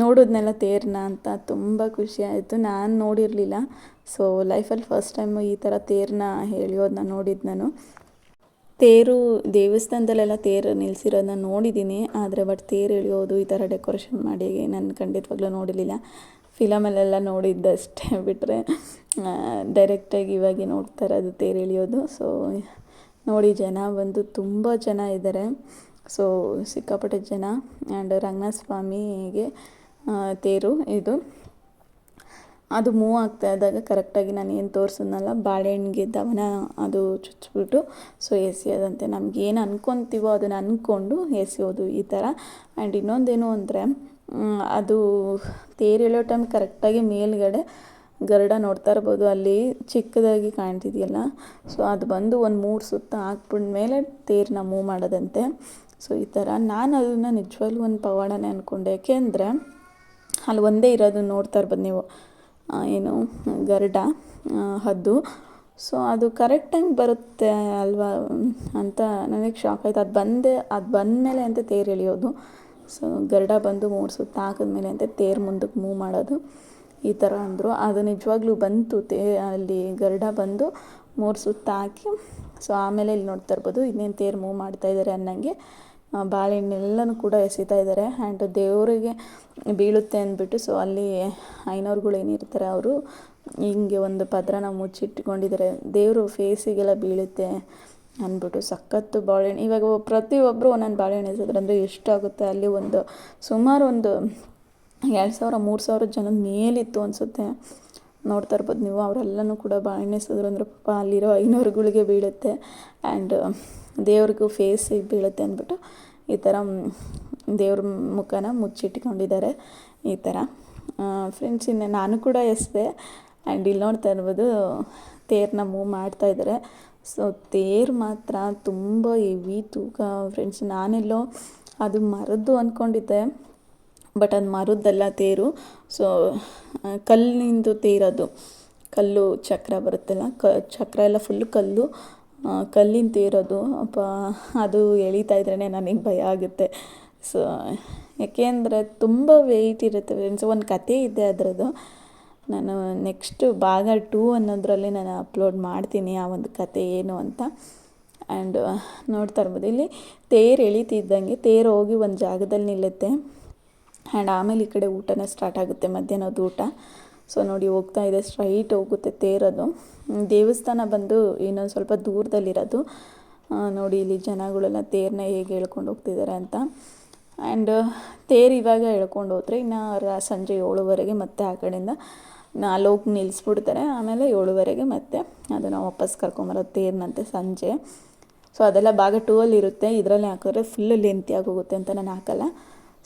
ನೋಡೋದ್ನೆಲ್ಲ ತೇರನ್ನ ಅಂತ ತುಂಬ ಖುಷಿ ಆಯಿತು, ನಾನು ನೋಡಿರಲಿಲ್ಲ. ಸೊ ಲೈಫಲ್ಲಿ ಫಸ್ಟ್ ಟೈಮು ಈ ಥರ ತೇರನ್ನ ಹೇಳಿಯೋದನ್ನ ನೋಡಿದ್ದು ನಾನು. ತೇರು, ದೇವಸ್ಥಾನದಲ್ಲೆಲ್ಲ ತೇರು ನಿಲ್ಲಿಸಿರೋದನ್ನ ನೋಡಿದ್ದೀನಿ. ಆದರೆ ಬಟ್ ತೇರು ಎಳೆಯೋದು ಈ ಥರ ಡೆಕೋರೇಷನ್ ಮಾಡಿ ನಾನು ಖಂಡಿತವಾಗ್ಲೂ ನೋಡಿರಲಿಲ್ಲ. ಫಿಲಮಲ್ಲೆಲ್ಲ ನೋಡಿದ್ದಷ್ಟೇ ಬಿಟ್ಟರೆ ಡೈರೆಕ್ಟಾಗಿ ಇವಾಗೆ ನೋಡ್ತಾ ಇರೋದು ತೇರು ಎಳೆಯೋದು. ಸೊ ನೋಡಿ ಜನ ಬಂದು ತುಂಬ ಜನ ಇದ್ದಾರೆ ಸೊ ಸಿಕ್ಕಾಪಟ್ಟೆ ಜನ. ಆ್ಯಂಡ್ ರಂಗನಾಥ ಸ್ವಾಮಿಗೆ ತೇರು ಇದು. ಅದು ಮೂವ್ ಆಗ್ತಾ ಇದ್ದಾಗ ಕರೆಕ್ಟಾಗಿ ನಾನು ಏನು ತೋರಿಸಿದ್ನಲ್ಲ, ಬಾಳೆಹಣ್ಣಿಗೆ ದವನ ಅದು ಚುಚ್ಚಿಬಿಟ್ಟು ಸೊ ಎಸೆಯೋದಂತೆ ನಮ್ಗೆ ಏನು ಅನ್ಕೊತೀವೋ ಅದನ್ನು ಅಂದ್ಕೊಂಡು ಎಸೆಯೋದು ಈ ಥರ ಆ್ಯಂಡ್ ಇನ್ನೊಂದೇನು ಅಂದರೆ ಅದು ತೇರು ಎಳೆಯೋ ಟೈಮ್ ಕರೆಕ್ಟಾಗಿ ಮೇಲ್ಗಡೆ ಗರಡ ನೋಡ್ತಾ ಇರ್ಬೋದು, ಅಲ್ಲಿ ಚಿಕ್ಕದಾಗಿ ಕಾಣ್ತಿದೆಯಲ್ಲ. ಸೊ ಅದು ಬಂದು ಒಂದು ಮೂರು ಸುತ್ತ ಹಾಕ್ಬಿಟ್ಮೇಲೆ ತೇರನ್ನ ಮೂವ್ ಮಾಡೋದಂತೆ. ಸೊ ಈ ಥರ ನಾನು ಅದನ್ನು ನಿಜವಾಗ್ಲೂ ಒಂದು ಪವಾಡನೇ ಅಂದ್ಕೊಂಡೆ ಯಾಕೆಂದರೆ ಅಲ್ಲಿ ಒಂದೇ ಇರೋದು ನೋಡ್ತಾ ಇರ್ಬೋದು ನೀವು. ಏನು, ಗರಡ ಹದ್ದು. ಸೊ ಅದು ಕರೆಕ್ಟ್ ಟೈಮ್ ಬರುತ್ತೆ ಅಲ್ವಾ? ಅಂತ ನನಗೆ ಶಾಕ್ ಆಯ್ತು. ಅದು ಬಂದೆ, ಅದು ಬಂದಮೇಲೆ ಅಂತ ತೇರು ಎಳೆಯೋದು. ಸೊ ಗರಡ ಬಂದು ಮೂರು ಸುತ್ತ ಹಾಕಿದ್ಮೇಲೆ ಅಂತ ತೇರು ಮುಂದಕ್ಕೆ ಮೂವ್ ಮಾಡೋದು. ಈ ಥರ ಅಂದರು. ಅದು ನಿಜವಾಗ್ಲೂ ಬಂತು ತೇ, ಅಲ್ಲಿ ಗರಡ ಬಂದು ಮೂರು ಸುತ್ತ ಹಾಕಿ ಸೊ ಆಮೇಲೆ ಇಲ್ಲಿ ನೋಡ್ತಾ ಇರ್ಬೋದು. ಇನ್ನೇನು ತೇರು ಮೂವ್ ಮಾಡ್ತಾ ಇದ್ದಾರೆ ಅನ್ನಂಗೆ. ಬಾಳೆಹಣ್ಣೆಲ್ಲನೂ ಕೂಡ ಎಸಿತಾ ಇದ್ದಾರೆ. ಆ್ಯಂಡ್ ದೇವರಿಗೆ ಬೀಳುತ್ತೆ ಅಂದ್ಬಿಟ್ಟು ಸೊ ಅಲ್ಲಿ ಐನೋರುಗಳು ಏನಿರ್ತಾರೆ ಅವರು, ಹಿಂಗೆ ಒಂದು ಪದ್ರನ ಮುಚ್ಚಿಟ್ಕೊಂಡಿದ್ದಾರೆ. ದೇವರು ಫೇಸಿಗೆಲ್ಲ ಬೀಳುತ್ತೆ ಅಂದ್ಬಿಟ್ಟು ಸಖತ್ತು ಬಾಳೆಹಣ್ಣು. ಇವಾಗ ಪ್ರತಿಯೊಬ್ಬರು ಒಂದೊಂದು ಬಾಳೆಹಣ್ಣು ಎಸಿದ್ರೆ ಅಂದರೆ ಎಷ್ಟಾಗುತ್ತೆ ಅಲ್ಲಿ ಒಂದು ಸುಮಾರು ಒಂದು ಎರಡು ಸಾವಿರ, ಮೂರು ಸಾವಿರ ಜನ ಮೇಲಿತ್ತು ಅನಿಸುತ್ತೆ. ನೋಡ್ತಾ ಇರ್ಬೋದು ನೀವು, ಅವರೆಲ್ಲನೂ ಕೂಡ ಬಾಳೆಹಣ್ಣು ಎಸೆದ್ರು ಅಂದ್ರೆ ಪಾಪ ಅಲ್ಲಿರೋ ಐನೂರುಗಳಿಗೆ ಬೀಳುತ್ತೆ. ಆ್ಯಂಡ್ ದೇವ್ರಿಗೂ ಫೇಸಿಗೆ ಬೀಳುತ್ತೆ ಅಂದ್ಬಿಟ್ಟು ಈ ಥರ ದೇವ್ರ ಮುಖನ ಮುಚ್ಚಿಟ್ಕೊಂಡಿದ್ದಾರೆ ಈ ಥರ. ಫ್ರೆಂಡ್ಸ್ ಇನ್ನು ನಾನು ಕೂಡ ಎಸ್ದೆ. ಆ್ಯಂಡ್ ಇಲ್ಲಿ ನೋಡ್ತಾ ಇರ್ಬೋದು ತೇರನ್ನ ಮೂವ್ ಮಾಡ್ತಾ ಇದ್ದಾರೆ. ಸೊ ತೇರು ಮಾತ್ರ ತುಂಬ ಹೆವಿ ತೂಕ ಫ್ರೆಂಡ್ಸ್ ನಾನೆಲ್ಲೋ ಅದು ಮರದ್ದು ಅಂದ್ಕೊಂಡಿದ್ದೆ ಬಟ್ ಅದು ಮರದ್ದಲ್ಲ ತೇರು. ಸೊ ಕಲ್ಲಿಂದು ತೇರದು. ಕಲ್ಲು ಚಕ್ರ ಬರುತ್ತಲ್ಲ, ಕ, ಚಕ್ರ ಎಲ್ಲ ಫುಲ್ಲು ಕಲ್ಲು. ಕಲ್ಲಿನ ತೀರೋದು, ಅಪ್ಪ, ಅದು ಎಳೀತಾ ಇದ್ರೇ ನನಗೆ ಭಯ ಆಗುತ್ತೆ. ಸೊ ಯಾಕೆಂದರೆ ತುಂಬ ವೆಯ್ಟ್ ಇರುತ್ತೆ. ಫ್ರೆಂಡ್ಸ್ ಒಂದು ಕತೆ ಇದೆ ಅದರದ್ದು. ನಾನು ನೆಕ್ಸ್ಟ್ ಭಾಗ ಟೂ ಅನ್ನೋದರಲ್ಲಿ ನಾನು ಅಪ್ಲೋಡ್ ಮಾಡ್ತೀನಿ ಆ ಒಂದು ಕತೆ ಏನು ಅಂತ. ಆ್ಯಂಡ್ ನೋಡ್ತಾ ಇರ್ಬೋದು. ಇಲ್ಲಿ ತೇರು ಎಳಿತಿದ್ದಂಗೆ, ತೇರು ಹೋಗಿ ಒಂದು ಜಾಗದಲ್ಲಿ ನಿಲ್ಲುತ್ತೆ. ಆ್ಯಂಡ್ ಆಮೇಲೆ ಈ ಕಡೆ ಊಟನೇ ಸ್ಟಾರ್ಟ್ ಆಗುತ್ತೆ ಮಧ್ಯಾಹ್ನದ ಊಟ. ಸೊ ನೋಡಿ ಹೋಗ್ತಾ ಇದೆ ಸ್ಟ್ರೈಟ್ ಹೋಗುತ್ತೆ ತೇರದು. ದೇವಸ್ಥಾನ ಬಂದು ಇನ್ನೊಂದು ಸ್ವಲ್ಪ ದೂರದಲ್ಲಿರೋದು. ನೋಡಿ ಇಲ್ಲಿ ಜನಗಳೆಲ್ಲ ತೇರನ್ನ ಹೇಗೆ ಹೇಳ್ಕೊಂಡು ಹೋಗ್ತಿದ್ದಾರೆ ಅಂತ. ಆ್ಯಂಡ್ ತೇರು ಇವಾಗ ಎಳ್ಕೊಂಡು ಹೋದರೆ ಇನ್ನು ಸಂಜೆ ಏಳುವರೆಗೆ ಮತ್ತೆ ಆ ಕಡೆಯಿಂದ ನಾಲ್ಕು ನಿಲ್ಲಿಸ್ಬಿಡ್ತಾರೆ ಆಮೇಲೆ ಏಳುವರೆಗೆ ಮತ್ತೆ ಅದನ್ನು ವಾಪಸ್ ಕರ್ಕೊಂಬರೋದು ತೇರಿನಂತೆ ಸಂಜೆ. ಸೊ ಅದೆಲ್ಲ ಭಾಗ ಟೂ ಅಲ್ಲಿ ಇರುತ್ತೆ ಇದರಲ್ಲಿ ಹಾಕಿದ್ರೆ ಫುಲ್ ಲೆಂತಿ ಆಗೋಗುತ್ತೆ ಅಂತ ನಾನು ಹಾಕಲ್ಲ.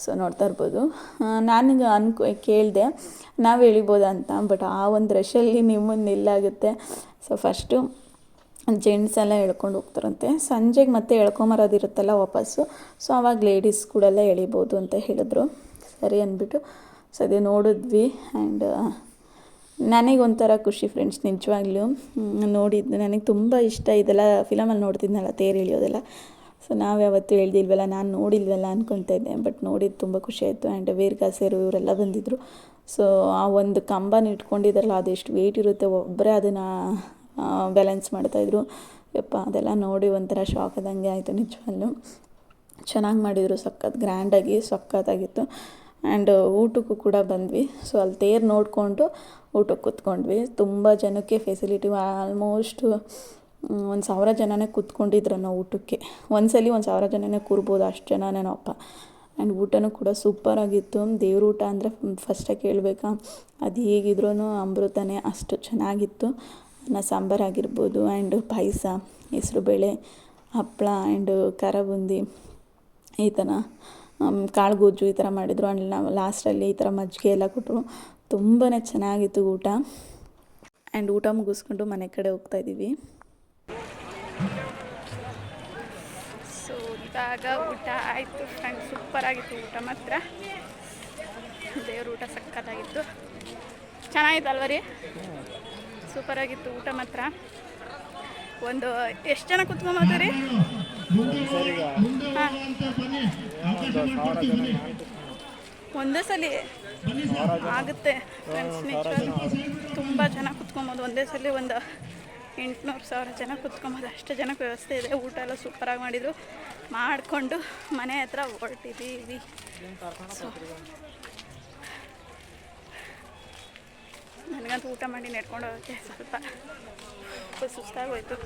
ಸೊ ನೋಡ್ತಾ ಇರ್ಬೋದು. ನನಗೆ ಅನ್ಕೊ, ಕೇಳಿದೆ, ನಾವು ಎಳಿಬೋದಾ ಅಂತ ಬಟ್ ಆ ಒಂದು ರಶಲ್ಲಿ ನಿಮ್ಮನ್ನು ನಿಲ್ಲಾಗುತ್ತೆ. ಸೊ ಫಸ್ಟು ಜೆಂಟ್ಸ್ ಎಲ್ಲ ಎಳ್ಕೊಂಡು ಹೋಗ್ತಾರಂತೆ. ಸಂಜೆಗೆ ಮತ್ತೆ ಎಳ್ಕೊಂಬರೋದಿರುತ್ತಲ್ಲ ವಾಪಸ್ಸು. ಸೊ ಆವಾಗ ಲೇಡೀಸ್ ಕೂಡ ಎಳಿಬೋದು ಅಂತ ಹೇಳಿದ್ರು. ಸರಿ ಅಂದ್ಬಿಟ್ಟು ಸದ್ಯ ನೋಡಿದ್ವಿ. ಆ್ಯಂಡ್ ನನಗೊಂಥರ ಖುಷಿ ಫ್ರೆಂಡ್ಸ್ ನಿಜವಾಗ್ಲೂ. ನೋಡಿದ್ದು ನನಗೆ ತುಂಬ ಇಷ್ಟ. ಇದೆಲ್ಲ ಫಿಲಮಲ್ಲಿ ನೋಡ್ತಿದ್ನಲ್ಲ, ತೇರು ಎಳಿಯೋದೆಲ್ಲ. ಸೊ ನಾವು ಯಾವತ್ತೂ ಹೇಳ್ದಿಲ್ವಲ್ಲ, ನಾನು ನೋಡಿಲ್ವಲ್ಲ ಅಂದ್ಕೊಳ್ತಾ ಇದ್ದೆ ಬಟ್ ನೋಡಿದ್ದು ತುಂಬ ಖುಷಿ ಆಯಿತು. ಆ್ಯಂಡ್ ವೀರಗಾಸೆರು ಇವರೆಲ್ಲ ಬಂದಿದ್ದರು ಸೊ ಆ ಒಂದು ಕಂಬನ ಇಟ್ಕೊಂಡಿದ್ರಲ್ಲ, ಅದೆಷ್ಟು ವೆಯ್ಟ್ ಇರುತ್ತೆ ಒಬ್ಬರೇ ಅದನ್ನು ಬ್ಯಾಲೆನ್ಸ್ ಮಾಡ್ತಾಯಿದ್ರು ಯಪ್ಪ, ಅದೆಲ್ಲ ನೋಡಿ ಒಂಥರ ಶಾಕ್ ಆದಂಗೆ ಆಯಿತು ನಿಜವಲ್ಲೂ ಚೆನ್ನಾಗಿ ಮಾಡಿದರು, ಸಖತ್ ಗ್ರ್ಯಾಂಡಾಗಿ ಸಖತ್ತಾಗಿತ್ತು ಆ್ಯಂಡ್ ಊಟಕ್ಕೂ ಕೂಡ ಬಂದ್ವಿ. ಸೊ ಅಲ್ಲಿ ತೇರು ನೋಡಿಕೊಂಡು ಊಟಕ್ಕೆ ಕೂತ್ಕೊಂಡ್ವಿ. ತುಂಬ ಜನಕ್ಕೆ ಫೆಸಿಲಿಟಿ ಆಲ್ಮೋಸ್ಟ್ ಒಂದು ಸಾವಿರ ಜನನೇ ಕೂತ್ಕೊಂಡಿದ್ರು ನಾವು ಊಟಕ್ಕೆ. ಒಂದ್ಸಲಿ ಒಂದು ಸಾವಿರ ಜನನೇ ಕೂರ್ಬೋದು, ಅಷ್ಟು ಅಪ್ಪ. ಆ್ಯಂಡ್ ಊಟನೂ ಕೂಡ ಸೂಪರಾಗಿತ್ತು ದೇವ್ರ ಊಟ ಅಂದರೆ ಫಸ್ಟಾಗಿ ಕೇಳಬೇಕಾ? ಅದು ಹೇಗಿದ್ರೂ ಅಮೃತನೇ ಅಷ್ಟು ಚೆನ್ನಾಗಿತ್ತು. ಅನ್ನ ಸಾಂಬಾರು ಆಗಿರ್ಬೋದು ಆ್ಯಂಡ್ ಪಾಯಸ ಹೆಸ್ರುಬೇಳೆ ಹಪ್ಪಳ ಆ್ಯಂಡ್ ಖಾರ ಬುಂದಿ, ಈ ಥರ ಕಾಳು ಗೊಜ್ಜು ಈ ಥರ ಮಾಡಿದರು. ಆ್ಯಂಡ್ ನಾವು ಲಾಸ್ಟಲ್ಲಿ ಈ ಥರ ಮಜ್ಜಿಗೆ ಎಲ್ಲ ಕೊಟ್ಟರು ತುಂಬಾ ಚೆನ್ನಾಗಿತ್ತು ಊಟ. ಆ್ಯಂಡ್ ಊಟ ಮುಗಿಸ್ಕೊಂಡು ಮನೆ ಕಡೆ ಹೋಗ್ತಾ ಇದ್ದೀವಿ. ಸೊ ಇವಾಗ ಊಟ ಆಯಿತು ಫ್ರೆಂಡ್ ಸೂಪರ್ ಆಗಿತ್ತು ಊಟ ಮಾತ್ರ. ದೇವ್ರ ಊಟ ಸಕ್ಕತ್ತಾಗಿತ್ತು. ಚೆನ್ನಾಗಿತ್ತು ಅಲ್ವ ರೀ ಸೂಪರ್ ಆಗಿತ್ತು ಊಟ ಮಾತ್ರ. ಒಂದು ಎಷ್ಟು ಜನ ಕುತ್ಕೊಂಬತ್ತೀವಿ ರೀ ಹಾಂ. ಒಂದೇ ಸಲ ಆಗುತ್ತೆ. ಫ್ರೆಂಡ್ಸ್ ತುಂಬ ಜನ ಕುತ್ಕೊಬೋದು. ಒಂದೇ ಸಲ ಒಂದು ಎಂಟುನೂರು ಸಾವಿರ ಜನ ಕುತ್ಕೊಂಬೋದು. ಅಷ್ಟು ಜನಕ್ಕೆ ವ್ಯವಸ್ಥೆ ಇದೆ. ಊಟ ಎಲ್ಲ ಸೂಪರಾಗಿ ಮಾಡಿದರು. ಮಾಡಿಕೊಂಡು ಮನೆ ಹತ್ರ ಹೊರಟಿದ್ದೀವಿ. ಸೊ ನನಗಂತೂ ಊಟ ಮಾಡಿ ನಡ್ಕೊಂಡು ಹೋಗೋಕ್ಕೆ ಸ್ವಲ್ಪ ಸ್ವಲ್ಪ ಸುಸ್ತಾಗೋಯ್ತು.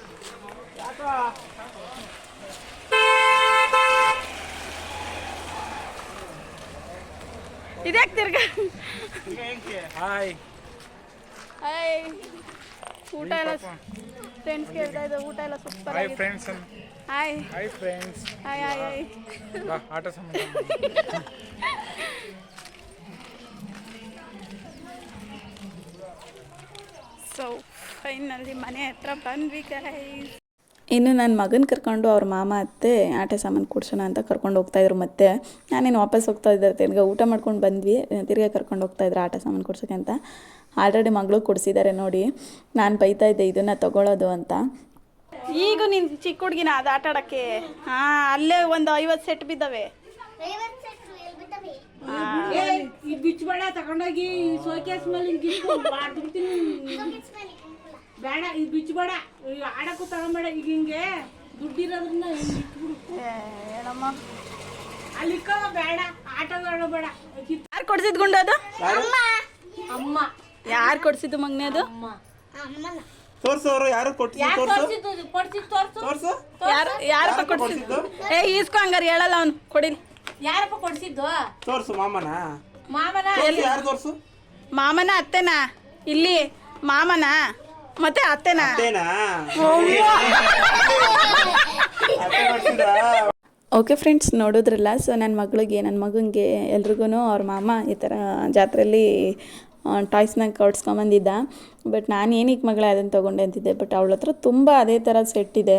ಇದ್ಯಾಕೆ ತಿರ್ಗ? ಹಾಯ್ ಹಾಯ್ ಊಟ ಎಲ್ಲ ಫ್ರೆಂಡ್ಸ್ ಕೇಳ್ತಾ ಇದ್ದೆ ಊಟ ಎಲ್ಲ super hi friends hi hi friends hi hi hi ಬಾ ಆಟ ಸಂಬಂಧ. ಸೊ ಫೈನಲ್ಲಿ ಮನೆ ಹತ್ರ ಬಂದ್ವಿ ಗೈಸ್ ಇನ್ನು ನನ್ನ ಮಗನ ಕರ್ಕೊಂಡು ಅವ್ರ ಮಾಮ ಅತ್ತೆ ಆಟ ಸಾಮಾನು ಕೊಡ್ಸೋಣ ಅಂತ ಕರ್ಕೊಂಡು ಹೋಗ್ತಾಯಿದ್ರು ಮತ್ತೆ. ನಾನೇನು ವಾಪಸ್ ಹೋಗ್ತಾ ಇದ್ದೆ ತಿರ್ಗಾ ಊಟ ಮಾಡ್ಕೊಂಡು ಬಂದ್ವಿ ತಿರ್ಗಾ ಕರ್ಕೊಂಡು ಹೋಗ್ತಾಯಿದ್ರು ಆಟ ಸಾಮಾನು ಕೊಡ್ಸೋಕೆ ಅಂತ. ಆಲ್ರೆಡಿ ಮಗಳು ಕೊಡಿಸಿದ್ದಾರೆ ನೋಡಿ ನಾನು ಬೈತಾ ಇದ್ದೆ ಇದನ್ನು ತಗೊಳ್ಳೋದು ಅಂತ. ಈಗ ನೀನು ಚಿಕ್ಕ ಹುಡುಗಿನ ಅದು ಆಟ ಆಡೋಕ್ಕೆ? ಹಾಂ ಅಲ್ಲೇ ಒಂದು ಐವತ್ತು ಸೆಟ್ ಬಿದ್ದಾವೆ. ತಗೊಂಡೋಗಿ ಸೋಕೇಸ್ ಮೇಲೆ ಹಿಂಗೆ ಮಾಡ್ಬಿಡ್ತೀನಿ ಬೇಡ ಇದು ಬಿಚ್ಚಬೇಡ. ಈ ಆಡಕ್ಕೂ ತಗೊಂಬೇಡ. ಈಗ ಹಿಂಗೆ ದುಡ್ಡಿರೋದ್ರಿಂದ ಹಿಂಗೆ ಇಟ್ಬಿಡು ಹೇಳಮ್ಮ. ಬೇಡ. ಆಟ ಆಡಬೇಡ ಯಾರು ಕೊಡ್ಸಿದ್ ಗುಂಡ ಅದು? ಅಮ್ಮ. ಯಾರು ಕೊಡ್ಸಿದ್ದು ಮಗ್ನೆ ಅದು? ಅಮ್ಮ. ಅಮ್ಮನ. ತೋರ್ಸೋರು ಯಾರು ಕೊಡ್ಸಿದ್ದು? ಯಾರಪ್ಪ ಕೊಡ್ಸಿದ್ದು? ಏ ಈಸ್ಕೊ ಹಂಗಾರೆ ಹೇಳಲ್ಲ ಅವನು. ಕೊಡಿ. ಯಾರಪ್ಪ ಕೊಡ್ಸಿದ್ದು? ತೋರ್ಸು ಮಾಮನ. ಮಾಮನ ಯಾರು ತೋರ್ಸು? ಮಾಮನ ಅತ್ತೆನಾ? ಇಲ್ಲಿ ಮಾಮನ. ಮತ್ತೆ ಅತ್ತೆನಾ? ಅತ್ತೇನಾ? ಅತ್ತೆ ಮಾಡ್ಸಿದ್ರಾ? ಓಕೆ ಫ್ರೆಂಡ್ಸ್ ನೋಡಿದ್ರಲ್ಲ ಸೊ ನನ್ನ ಮಗಳಿಗೆ ನನ್ನ ಮಗನಿಗೆ ಎಲ್ರಿಗೂ ಅವ್ರ ಮಾಮ ಈ ಥರ ಜಾತ್ರೆಯಲ್ಲಿ ಟಾಯ್ಸ್ನ ಕೊಡ್ಸ್ಕೊಂಬಂದಿದ್ದ. ಬಟ್ ನಾನು ಏನಕ್ಕೆ ಮಗಳೇ ಅದನ್ನು ತೊಗೊಂಡೆ ಅಂತಿದ್ದೆ ಬಟ್ ಅವಳ ಹತ್ರ ತುಂಬ ಅದೇ ಥರ ಸೆಟ್ ಇದೆ.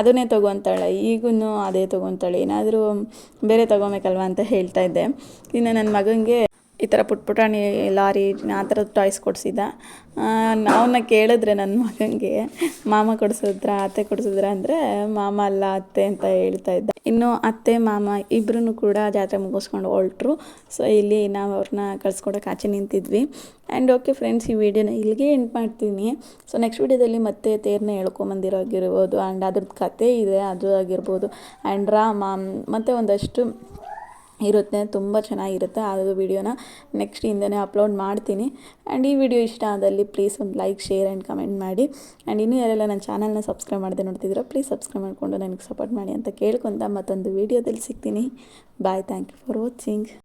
ಅದನ್ನೇ ತೊಗೊತಾಳೆ ಈಗೂ ಅದೇ ತೊಗೊತಾಳೆ ಏನಾದರೂ ಬೇರೆ ತೊಗೊಬೇಕಲ್ವ ಅಂತ ಹೇಳ್ತಾ ಇದ್ದೆ. ಇನ್ನು ನನ್ನ ಮಗನಿಗೆ ಈ ಥರ ಪುಟ್ ಪುಟಾಣಿ ಲಾರಿ ಆ ಥರದ್ದು ಟಾಯ್ಸ್ ಕೊಡಿಸಿದ್ದ. ಅವನ್ನ ಕೇಳಿದ್ರೆ ನನ್ನ ಮಗನಿಗೆ, ಮಾಮ ಕೊಡಿಸಿದ್ರ, ಅತ್ತೆ ಕೊಡಿಸಿದ್ರ? ಅಂದರೆ, ಮಾಮ ಅಲ್ಲ, ಅತ್ತೆ ಅಂತ ಹೇಳ್ತಾ ಇದ್ದ. ಇನ್ನು ಅತ್ತೆ, ಮಾಮ ಇಬ್ಬರೂ ಕೂಡ ಜಾತ್ರೆ ಮುಗಿಸ್ಕೊಂಡು ಹೊರಟ್ರು. ಸೊ ಇಲ್ಲಿ ನಾವು ಅವ್ರನ್ನ ಕಳ್ಸ್ಕೊಡೋಕೆ ಆಚೆ ನಿಂತಿದ್ವಿ. ಆ್ಯಂಡ್ ಓಕೆ ಫ್ರೆಂಡ್ಸ್ ಈ ವಿಡಿಯೋನ ಇಲ್ಲಿಗೆ ಎಂಡ್ ಮಾಡ್ತೀನಿ. ಸೊ ನೆಕ್ಸ್ಟ್ ವಿಡಿಯೋದಲ್ಲಿ ಮತ್ತೆ ತೇರನ್ನ ಹೇಳ್ಕೊಂಬಂದಿರೋ ಆಗಿರ್ಬೋದು ಆ್ಯಂಡ್ ಅದ್ರದ್ದು ಕತೆ ಇದೆ, ಅದು ಆಗಿರ್ಬೋದು. ಆ್ಯಂಡ್ ರಾಮ, ಮತ್ತು ಒಂದಷ್ಟು ಇರುತ್ತೆ, ತುಂಬ ಚೆನ್ನಾಗಿರುತ್ತೆ ಅದು ವಿಡಿಯೋನ. ನೆಕ್ಸ್ಟ್ ಹಿಂದೆನೇ ಅಪ್ಲೋಡ್ ಮಾಡ್ತೀನಿ. ಆ್ಯಂಡ್ ಈ ವಿಡಿಯೋ ಇಷ್ಟ ಆದಲ್ಲಿ ಪ್ಲೀಸ್ ಒಂದು ಲೈಕ್ ಶೇರ್ ಆ್ಯಂಡ್ ಕಮೆಂಟ್ ಮಾಡಿ. ಆ್ಯಂಡ್ ಇನ್ನೂ ಯಾರೆಲ್ಲ ನನ್ನ ಚಾನಲ್ನ ಸಬ್ಸ್ಕ್ರೈಬ್ ಮಾಡದೆ ನೋಡ್ತಿದ್ದೀರೋ ಪ್ಲೀಸ್ ಸಬ್ಸ್ಕ್ರೈಬ್ ಮಾಡಿಕೊಂಡು ನನಗೆ ಸಪೋರ್ಟ್ ಮಾಡಿ ಅಂತ ಕೇಳ್ಕೊತ ಮತ್ತೊಂದು ವೀಡಿಯೋದಲ್ಲಿ ಸಿಗ್ತೀನಿ. Bye thank you for watching